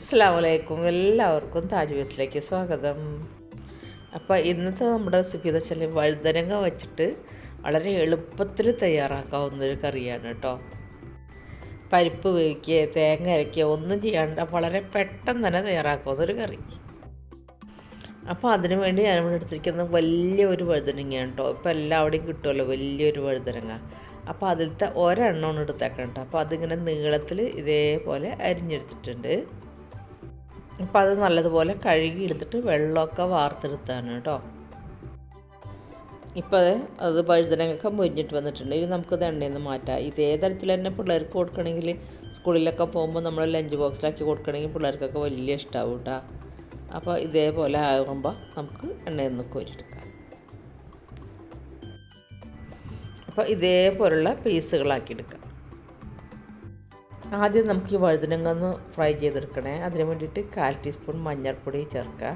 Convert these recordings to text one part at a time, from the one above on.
അസ്സാം വലൈക്കും എല്ലാവർക്കും താജ് സ്വാഗതം. അപ്പോൾ ഇന്നത്തെ നമ്മുടെ റെസിപ്പി എന്ന് വെച്ചാൽ വഴുതനങ്ങ വെച്ചിട്ട് വളരെ എളുപ്പത്തിൽ തയ്യാറാക്കാവുന്ന ഒരു കറിയാണ് കേട്ടോ പരിപ്പ് വേവിക്കുക തേങ്ങ അരയ്ക്കുക ഒന്നും ചെയ്യാണ്ട് വളരെ പെട്ടെന്ന് തന്നെ തയ്യാറാക്കാവുന്ന ഒരു കറി. അപ്പോൾ അതിനു വേണ്ടി ഞാൻ ഇവിടെ എടുത്തിരിക്കുന്ന വലിയ വലിയൊരു വഴുതനങ്ങയാണ് കേട്ടോ ഇപ്പോൾ എല്ലാവിടെയും കിട്ടുമല്ലോ വലിയൊരു വഴുതനങ്ങ. അപ്പോൾ അതിലത്തെ ഒരെണ്ണമാണ് എടുത്തേക്കണം കേട്ടോ അപ്പോൾ അതിങ്ങനെ നീളത്തിൽ ഇതേപോലെ അരിഞ്ഞെടുത്തിട്ടുണ്ട്. അപ്പോൾ അത് നല്ലതുപോലെ കഴുകി എടുത്തിട്ട് വെള്ളമൊക്കെ വാർത്തെടുത്താണ് കേട്ടോ. ഇപ്പോൾ അത് വഴുതനങ്ങൊക്കെ മുരിഞ്ഞിട്ട് വന്നിട്ടുണ്ട്. ഇനി നമുക്കത് എണ്ണയിൽ നിന്ന് മാറ്റാം. ഏത് തരത്തിൽ തന്നെ പിള്ളേർക്ക് കൊടുക്കണമെങ്കിൽ സ്കൂളിലൊക്കെ പോകുമ്പോൾ നമ്മൾ ലഞ്ച് ബോക്സിലാക്കി കൊടുക്കണമെങ്കിൽ പിള്ളേർക്കൊക്കെ വലിയ ഇഷ്ടമാവും കേട്ടോ. അപ്പോൾ ഇതേപോലെ ആകുമ്പോൾ നമുക്ക് എണ്ണയിൽ നിന്ന് കോരിയെടുക്കാം. അപ്പോൾ ഇതേപോലുള്ള പീസുകളാക്കി എടുക്കാം. ആദ്യം നമുക്ക് ഈ വഴുതനങ്ങ ഒന്ന് ഫ്രൈ ചെയ്തെടുക്കണേ. അതിന് വേണ്ടിയിട്ട് കാൽ ടീസ്പൂൺ മഞ്ഞൾപ്പൊടി ചേർക്കുക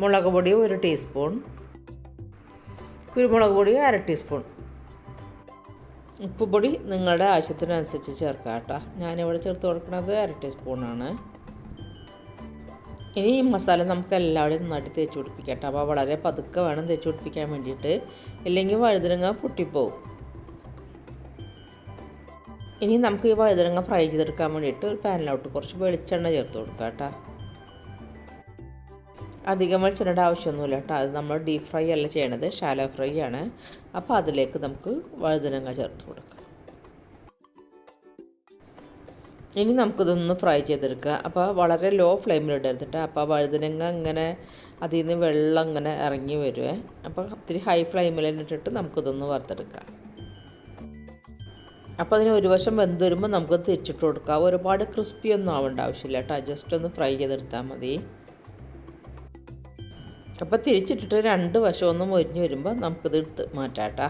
മുളക് പൊടി ഒരു ടീസ്പൂൺ. കുരുമുളക് പൊടി അര ടീസ്പൂൺ. ഉപ്പുപൊടി നിങ്ങളുടെ ആവശ്യത്തിനനുസരിച്ച് ചേർക്കുക കേട്ടോ. ഞാനിവിടെ ചേർത്ത് കൊടുക്കുന്നത് അര ടീസ്പൂണാണ് ഇനി ഈ മസാല നമുക്ക് എല്ലാവരും നന്നായിട്ട് തേച്ച് പിടിപ്പിക്കാം കേട്ടോ. അപ്പോൾ വളരെ പതുക്കെ വേണം തേച്ച് പിടിപ്പിക്കാൻ വേണ്ടിയിട്ട്. ഇല്ലെങ്കിൽ വഴുതനങ്ങ പൊട്ടിപ്പോവും. ഇനി നമുക്ക് ഈ വഴുതനങ്ങ ഫ്രൈ ചെയ്തെടുക്കാൻ വേണ്ടിയിട്ട് ഒരു പാനിലോട്ട് കുറച്ച് വെളിച്ചെണ്ണ ചേർത്ത് കൊടുക്കാം കേട്ടോ. അധികം വെളിച്ചെണ്ണയുടെ ആവശ്യമൊന്നുമില്ല കേട്ടോ. അത് നമ്മൾ ഡീപ് ഫ്രൈ അല്ല ചെയ്യണത് ഷാലോ ഫ്രൈ ആണ്. അപ്പോൾ അതിലേക്ക് നമുക്ക് വഴുതനങ്ങ ചേർത്ത് കൊടുക്കാം. ഇനി നമുക്കിതൊന്ന് ഫ്രൈ ചെയ്തെടുക്കുക. അപ്പോൾ വളരെ ലോ ഫ്ലെയിമിൽ ഇടരുതിട്ട് അപ്പോൾ വഴുതനങ്ങ ഇങ്ങനെ അതിൽ നിന്ന് വെള്ളം ഇങ്ങനെ ഇറങ്ങി വരുവേ. അപ്പോൾ ഒത്തിരി ഹൈ ഫ്ലെയിമിൽ ഇട്ടിട്ട് നമുക്കിതൊന്ന് വറുത്തെടുക്കാം. അപ്പോൾ അതിന് ഒരു വശം വെന്ത് വരുമ്പോൾ നമുക്ക് തിരിച്ചിട്ട് കൊടുക്കാം. ഒരുപാട് ക്രിസ്പി ഒന്നും ആവേണ്ട ആവശ്യമില്ല കേട്ടോ ജസ്റ്റ് ഒന്ന് ഫ്രൈ ചെയ്തെടുത്താൽ മതി. അപ്പോൾ തിരിച്ചിട്ടിട്ട് രണ്ട് വശം ഒന്ന് മൊരിഞ്ഞ് വരുമ്പോൾ നമുക്കിത് എടുത്ത് മാറ്റാം കേട്ടോ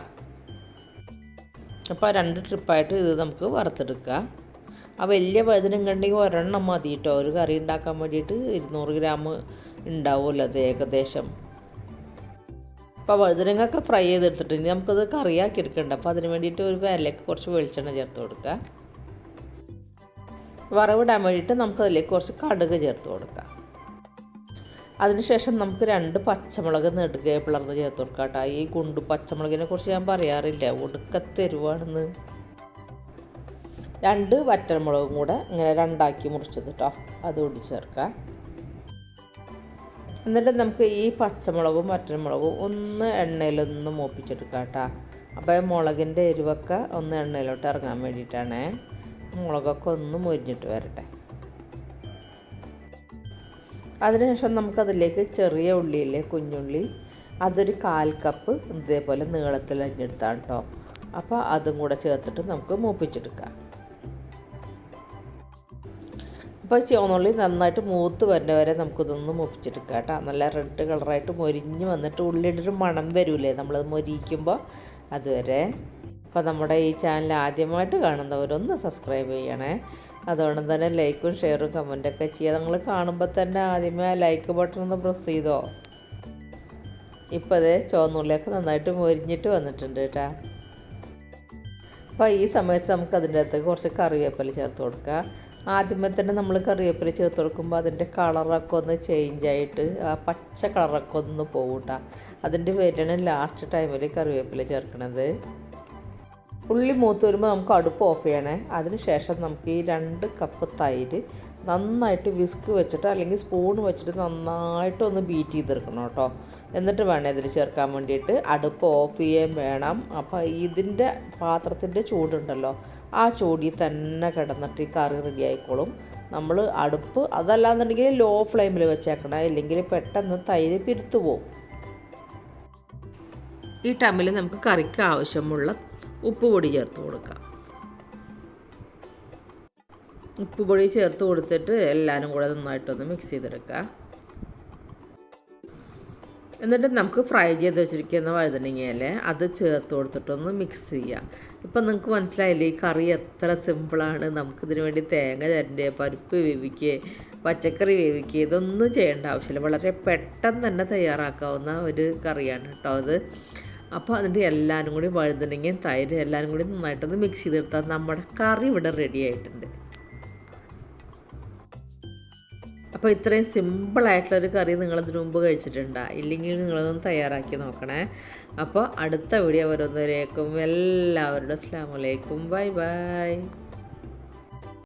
അപ്പോൾ രണ്ട് ട്രിപ്പായിട്ട് ഇത് നമുക്ക് വറുത്തെടുക്കാം. ആ വലിയ വഴുതനം കണ്ടെങ്കിൽ ഒരെണ്ണം മതി കേട്ടോ ഒരു കറി ഉണ്ടാക്കാൻ വേണ്ടിയിട്ട് ഇരുന്നൂറ് ഗ്രാം ഉണ്ടാവുമല്ലോ അത് ഏകദേശം. അപ്പോൾ വഴുതനങ്ങൊക്കെ ഫ്രൈ ചെയ്തെടുത്തിട്ട് ഇനി നമുക്കത് കറിയാക്കി എടുക്കണ്ട. അപ്പോൾ അതിന് വേണ്ടിയിട്ട് ഒരു പാനിലേക്ക് കുറച്ച് വെളിച്ചെണ്ണ ചേർത്ത് കൊടുക്കുക വറവിടാൻ വേണ്ടിയിട്ട് നമുക്കതിലേക്ക് കുറച്ച് കടുക് ചേർത്ത് കൊടുക്കുക അതിനുശേഷം നമുക്ക് രണ്ട് പച്ചമുളക് നെടുക പിളർന്ന് ചേർത്ത് കൊടുക്കാം കേട്ടോ. ഈ ഗുണ്ടു പച്ചമുളകിനെ കുറിച്ച് ഞാൻ പറയാറില്ല. ഒടുക്കത്തെരുവാണെന്ന് രണ്ട് വറ്റൽമുളകും കൂടെ ഇങ്ങനെ രണ്ടാക്കി മുറിച്ചത് കേട്ടോ. അതുകൂടി ചേർക്കാം. എന്നിട്ട് നമുക്ക് ഈ പച്ചമുളകും വറ്റൽമുളകും ഒന്ന് എണ്ണയിലൊന്ന് മൂപ്പിച്ചെടുക്കാം കേട്ടോ. അപ്പോൾ മുളകിന്റെ എരിവൊക്കെ ഒന്ന് എണ്ണയിലോട്ട് ഇറങ്ങാൻ വേണ്ടിയിട്ടാണ്. മുളകൊക്കെ ഒന്ന് മുരിഞ്ഞിട്ട് വരട്ടെ. അതിനുശേഷം നമുക്കതിലേക്ക് ചെറിയ ഉള്ളിയില്ലേ കുഞ്ഞുള്ളി അതൊരു കാൽ കപ്പ് ഇതേപോലെ നീളത്തിൽ അരിഞ്ഞെടുത്താണ് കേട്ടോ അപ്പോൾ അതും കൂടെ ചേർത്തിട്ട് നമുക്ക് മൂപ്പിച്ചെടുക്കാം. അപ്പോൾ ചുവന്നുള്ളി നന്നായിട്ട് മൂത്ത് വരുന്ന വരെ നമുക്കിതൊന്ന് മുപ്പിച്ചെടുക്കാം കേട്ടോ. നല്ല റെഡ് കളറായിട്ട് മൊരിഞ്ഞ് വന്നിട്ട് ഉള്ളിയുടെ ഒരു മണം വരൂലേ? നമ്മളത് മൊരിക്കുമ്പോൾ അതുവരെ. അപ്പോൾ നമ്മുടെ ഈ ചാനൽ ആദ്യമായിട്ട് കാണുന്നവരൊന്ന് സബ്സ്ക്രൈബ് ചെയ്യണേ. അതുകൊണ്ട് തന്നെ ലൈക്കും ഷെയറും കമന്റൊക്കെ ചെയ്യുക നിങ്ങൾ കാണുമ്പോൾ തന്നെ ആദ്യമേ ലൈക്ക് ബട്ടൺ ഒന്ന് പ്രസ് ചെയ്തോ. ഇപ്പോൾ അതേ ചുവന്നുള്ളിയൊക്കെ നന്നായിട്ട് മൊരിഞ്ഞിട്ട് വന്നിട്ടുണ്ട് കേട്ടോ. അപ്പോൾ ഈ സമയത്ത് നമുക്ക് അതിന്റെ അകത്തേക്ക് കുറച്ച് കറിവേപ്പില ചേർത്ത് കൊടുക്കുക ആദ്യമേ തന്നെ നമ്മൾ കറിവേപ്പില ചേർത്ത് കൊടുക്കുമ്പോൾ അതിന്റെ കളറൊക്കെ ഒന്ന് ചേഞ്ച് ആയിട്ട് ആ പച്ച കളറൊക്കെ ഒന്ന് പോകും കേട്ടോ അതിന്റെ പേരാണ് ലാസ്റ്റ് ടൈമിൽ കറിവേപ്പില ചേർക്കണത്. ഉള്ളി മൂത്ത് വരുമ്പോൾ നമുക്ക് അടുപ്പ് ഓഫ് ചെയ്യണേ. അതിന് ശേഷം നമുക്ക് ഈ രണ്ട് കപ്പ് തൈര് നന്നായിട്ട് വിസ്ക് വെച്ചിട്ട് അല്ലെങ്കിൽ സ്പൂൺ വെച്ചിട്ട് നന്നായിട്ട് ഒന്ന് ബീറ്റ് ചെയ്തെടുക്കണം കേട്ടോ. എന്നിട്ട് വേണം ഇതിൽ ചേർക്കാൻ വേണ്ടിയിട്ട് അടുപ്പ് ഓഫ് ചെയ്യാൻ വേണം. അപ്പോൾ ഇതിന്റെ പാത്രത്തിന്റെ ചൂടുണ്ടല്ലോ ആ ചൂടിൽ തന്നെ കിടന്നിട്ട് ഈ കറി റെഡി ആയിക്കോളും. നമ്മൾ അടുപ്പ് അതല്ലാന്നുണ്ടെങ്കിൽ ലോ ഫ്ലെയിമിൽ വെച്ചേക്കണം ഇല്ലെങ്കിൽ പെട്ടെന്ന് തൈര് പിരുത്തു പോവും. ഈ ടൈമിൽ നമുക്ക് കറിക്ക് ആവശ്യമുള്ള ഉപ്പ് പൊടി ചേർത്ത് കൊടുക്കാം. ഉപ്പ് പൊടി ചേർത്ത് കൊടുത്തിട്ട് എല്ലാവരും കൂടെ നന്നായിട്ടൊന്ന് മിക്സ് ചെയ്തെടുക്കുക. എന്നിട്ട് നമുക്ക് ഫ്രൈ ചെയ്ത് വെച്ചിരിക്കുന്ന വഴുതനങ്ങയല്ലേ അത് ചേർത്ത് കൊടുത്തിട്ടൊന്ന് മിക്സ് ചെയ്യാം ഇപ്പം നിങ്ങൾക്ക് മനസ്സിലായില്ലേ ഈ കറി എത്ര സിമ്പിളാണ് നമുക്കിതിന് വേണ്ടി തേങ്ങ തരണ്ടേ പരിപ്പ് വേവിക്കുക പച്ചക്കറി വേവിക്കുക ഇതൊന്നും ചെയ്യേണ്ട ആവശ്യമില്ല. വളരെ പെട്ടെന്ന് തന്നെ തയ്യാറാക്കാവുന്ന ഒരു കറിയാണ് കേട്ടോ അത്. അപ്പോൾ അതിന്റെ എല്ലാവരും കൂടി വഴുതനങ്ങയും തൈര് എല്ലാവരും കൂടി നന്നായിട്ടൊന്ന് മിക്സ് ചെയ്തെടുത്താൽ നമ്മുടെ കറി ഇവിടെ റെഡി ആയിട്ടുണ്ട്. അപ്പോൾ ഇത്രയും സിമ്പിളായിട്ടുള്ളൊരു കറി നിങ്ങളിതിനു മുമ്പ് കഴിച്ചിട്ടുണ്ട്? ഇല്ലെങ്കിൽ നിങ്ങളൊന്നും തയ്യാറാക്കി നോക്കണേ. അപ്പോൾ അടുത്ത വീഡിയോ വരുന്നവരേക്കും എല്ലാവരുടെ അസ്ലാമലൈക്കും ബൈ ബൈ.